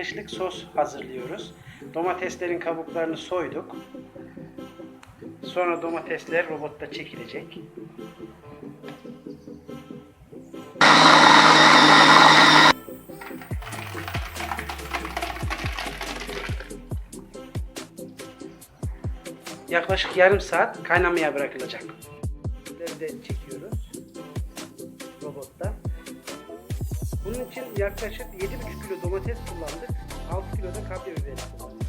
kışlık sos hazırlıyoruz. Domateslerin kabuklarını soyduk. Sonra domatesler robotta çekilecek. Yaklaşık yarım saat kaynamaya bırakılacak. de çekiyoruz robotta. Bunun için yaklaşık 7,5 kilo domates kullandık. 6 kilo da kapya biberi kullandık.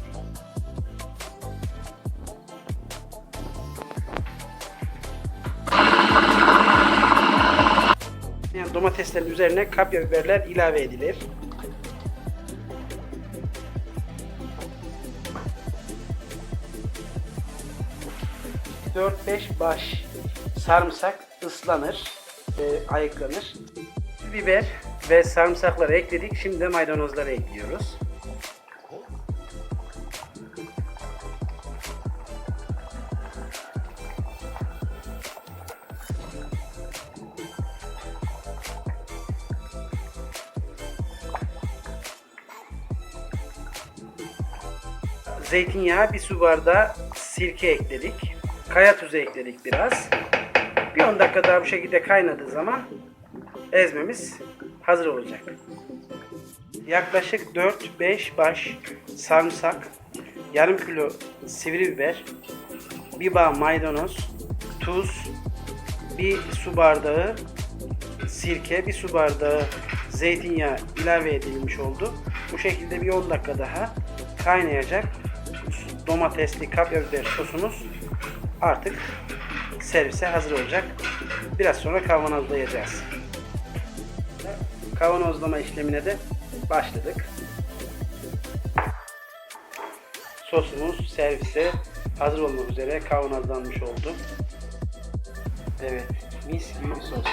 Yani domateslerin üzerine kapya biberler ilave edilir. Dört beş baş sarımsak ıslanır, e, ayıklanır. Biber ve sarımsakları ekledik. Şimdi de maydanozları ekliyoruz. Zeytinyağı bir su bardağı sirke ekledik. Kaya tuzu ekledik biraz. Bir 10 dakika daha bu şekilde kaynadığı zaman ezmemiz hazır olacak. Yaklaşık 4-5 baş sarımsak, yarım kilo sivri biber, bir bağ maydanoz, tuz, bir su bardağı sirke, bir su bardağı zeytinyağı ilave edilmiş oldu. Bu şekilde bir 10 dakika daha kaynayacak. Domatesli kapya biber sosumuz artık servise hazır olacak. Biraz sonra kavanozlayacağız. Kavanozlama işlemine de başladık. Sosumuz servise hazır olmak üzere kavanozlanmış oldu. Evet, mis gibi bir sos.